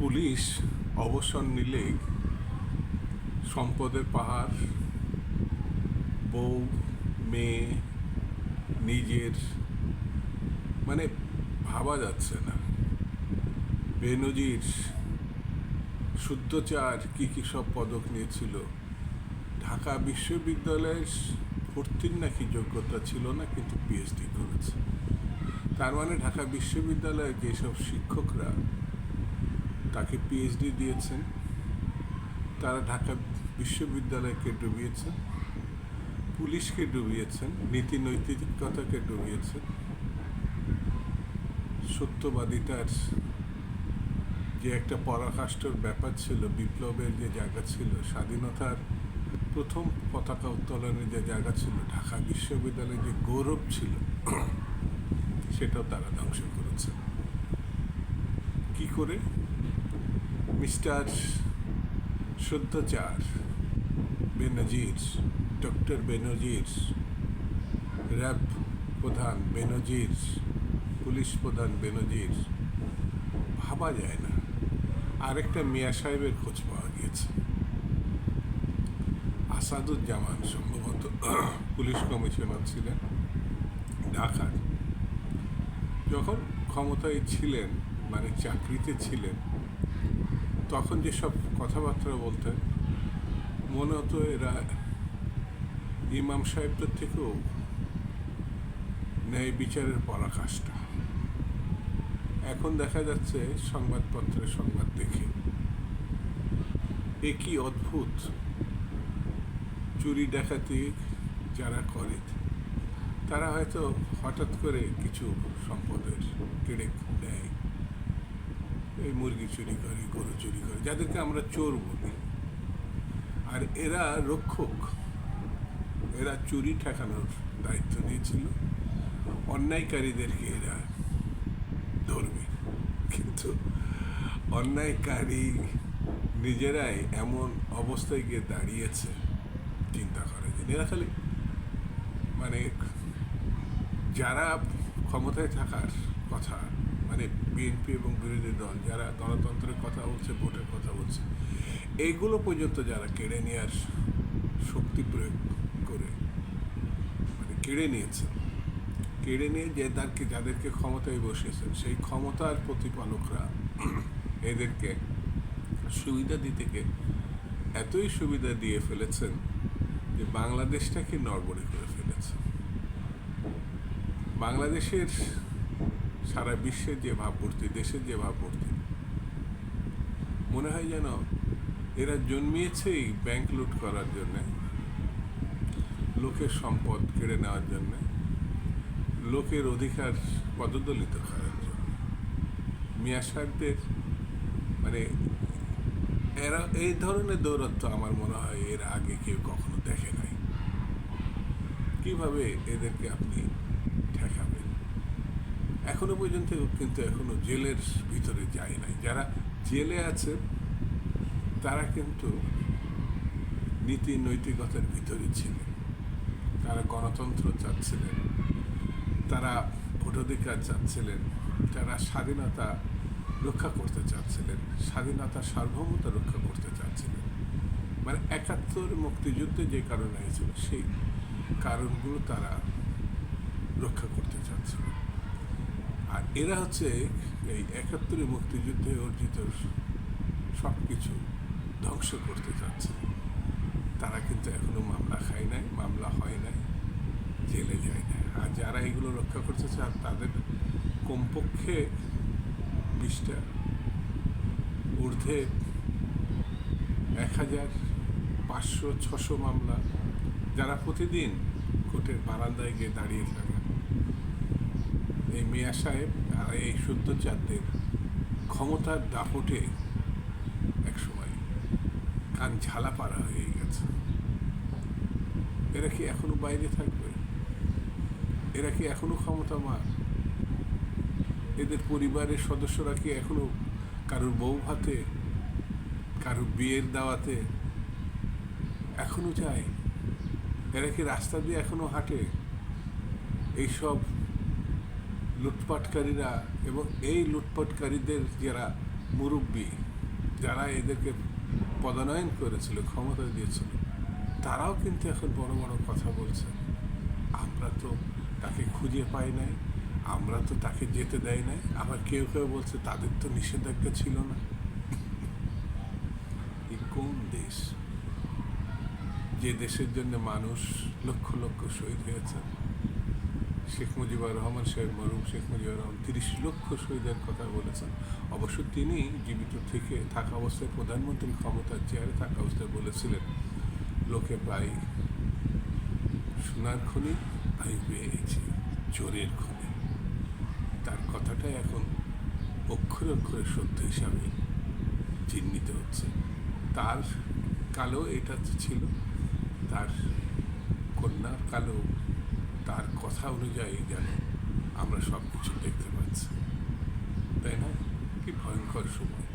Police অবসর নিলেই সম্পদের পাহাড়, বউ, মেয়ে, নিজের মানে ভাবা যাচ্ছে না। বেনজির শুদ্ধচার কি কী সব পদক নিয়েছিল? ঢাকা বিশ্ববিদ্যালয়ের ভর্তির নাকি যোগ্যতা ছিল না, কিন্তু পিএইচডি করেছে। তার মানে ঢাকা বিশ্ববিদ্যালয়ের যেসব শিক্ষকরা তাকে পিএইচডি দিয়েছেন। তারা ঢাকা বিশ্ববিদ্যালয়কে ডুবিয়েছেন। পুলিশকে ডুবিয়েছেন। নীতি নৈতিকতাকে ডুবিয়েছেন। সত্যবাদিতার যে একটা পরাকাষ্ঠর ব্যাপার ছিল, বিপ্লবের যে জায়গা ছিল, স্বাধীনতার প্রথম পতাকা উত্তোলনের যে জায়গা ছিল, ঢাকা বিশ্ববিদ্যালয়ের যে গৌরব ছিল, সেটাও তারা ধ্বংস করেছে। কি করে? মিস্টার শুদ্ধচার বেনজির, ডক্টর বেনজির, র্যাব প্রধান বেনজির, পুলিশ প্রধান বেনজির। ভাবা যায় না। আরেকটা মিয়া সাহেবের খোঁজ পাওয়া গিয়েছে। আসাদুজ্জামান সম্ভবত পুলিশ কমিশনার ছিলেন, ঢাকার। যখন ক্ষমতায় ছিলেন মানে চাকরিতে ছিলেন তখন যেসব কথাবার্তা বলতেন মনে হতো এরা ইমাম সাহেবদের থেকেও ন্যায় বিচারের পরাকাষ্ঠা। এখন দেখা যাচ্ছে সংবাদপত্রে সংবাদ দেখে। এ কি অদ্ভুত! চুরি ডাকাতি যারা করে, তারা হয়তো হঠাৎ করে কিছু সম্পদের কেড়ে নেয় এই মুরগি চুরি করে, গরু চুরি করে, যাদেরকে আমরা চোর বলি। আর এরা রক্ষক। এরা চুরি ঠেকানোর দায়িত্ব নিয়েছিল। অন্যায়কারীদেরকে এরা ধরবে। কিন্তু অন্যায়কারী নিজেরাই এমন অবস্থায় গিয়ে দাঁড়িয়েছে, চিন্তা করে যে এরা খালি মানে যারা ক্ষমতায় থাকার কথা মানে বিএনপি এবং বিরোধী দল যারা গণতন্ত্রের কথা বলছে, ভোটের কথা বলছে এইগুলো পর্যন্ত যারা কেড়ে নেওয়ার শক্তি প্রয়োগ করে মানে কেড়ে নিয়েছেন কেড়ে নিয়ে যে তারকে, যাদেরকে ক্ষমতায় বসিয়েছেন, সেই ক্ষমতার প্রতিপালকরা এদেরকে সুবিধা দিতে গিয়ে এতই সুবিধা দিয়ে ফেলেছেন যে বাংলাদেশটাকে নড়বড়ে করে ফেলেছে। বাংলাদেশের সারা বিশ্বের যে ভাবমূর্তি, দেশের যে ভাব ভাবমূর্তি, মনে হয় যেন এরা জন্মিয়েছেই ব্যাংক লুট করার জন্যে, লোকের সম্পদ কেড়ে নেওয়ার জন্যে, লোকের অধিকার পদদলিত করার জন্য। মিয়া সাহেবদের মানে এরা, এই ধরনের দৌরত্ব আমার মনে হয় এর আগে কেউ কখনো দেখে নাই। কীভাবে এদেরকে আপনি ঠেকাবেন? এখনও পর্যন্ত কিন্তু এখনও জেলের ভিতরে যায় নাই। যারা জেলে আছে, তারা কিন্তু নীতি নৈতিকতার ভিতরে ছিলেন। তারা গণতন্ত্র চাচ্ছিলেন, তারা ভোটাধিকার চাচ্ছিলেন, তারা স্বাধীনতা রক্ষা করতে চাচ্ছিলেন, স্বাধীনতা সার্বভৌমতা রক্ষা করতে চাচ্ছিলেন। মানে একাত্তর মুক্তিযুদ্ধে যে কারণ হয়েছিল, সেই কারণগুলো তারা রক্ষা করতে চাচ্ছিলেন। আর এরা হচ্ছে এই একাত্তরে মুক্তিযুদ্ধে অর্জিত সব কিছু ধ্বংস করতে চাচ্ছে। তারা কিন্তু এখনও মামলা খায় নাই, মামলা হয় নাই, জেলে যায় না আর যারা এগুলো রক্ষা করতে চান তাদের কমপক্ষে বিশটা, ঊর্ধ্বে এক হাজার পাঁচশো, ছশো মামলা যারা প্রতিদিন কোর্টের বারান্দায় গিয়ে দাঁড়িয়ে থাকেন এই মিয়া সাহেব আর এই শুদ্ধচাঁদদের ক্ষমতার দাপটে একসময় কান ঝালা পাড়া হয়ে গেছে। এরা কি এখনও বাইরে থাকবে? এরা কি এখনও ক্ষমতামান? এদের পরিবারের সদস্যরা কি এখনও কারোর বউ ভাতে, কারোর বিয়ের দাওয়াতে এখনও যায়? এরা কি রাস্তা দিয়ে এখনও হাঁটে? এইসব লুটপাটকারীরা এবং এই লুটপাটকারীদের যারা মুরব্বী, যারা এদেরকে পদায়ন করেছিল, ক্ষমতা দিয়েছিল, তারাও কিন্তু এখন বড় বড় কথা বলছে। আমরা তো তাকে খুঁজে পাই নাই, আমরা তো তাকে যেতে দেয় নাই, আবার কেউ কেউ বলছে তাদের তো নিষেধাজ্ঞা ছিল না। এই কোন দেশ? যে দেশের জন্য মানুষ লক্ষ লক্ষ শহীদ হয়েছে শেখ মুজিবুর রহমান সাহেব মরুম শেখ মুজিবুর রহমান তিরিশ লক্ষ শহীদের কথা বলেছেন। অবশ্য তিনি জীবিত থেকে থাকা অবস্থায় প্রধানমন্ত্রী ক্ষমতার চেয়ারে থাকা অবস্থায় বলেছিলেন, লোকে প্রায় সোনার খনি আমি পেয়েছি চোরের খনি। তার কথাটাই এখন অক্ষরে অক্ষরে সত্য হিসাবে চিহ্নিত হচ্ছে। তার কালো এটা ছিল, তার কন্যার কালো তার কথা অনুযায়ী যেন আমরা সব কিছু দেখতে পাচ্ছি। তাই না? কি ভয়ঙ্কর সময়।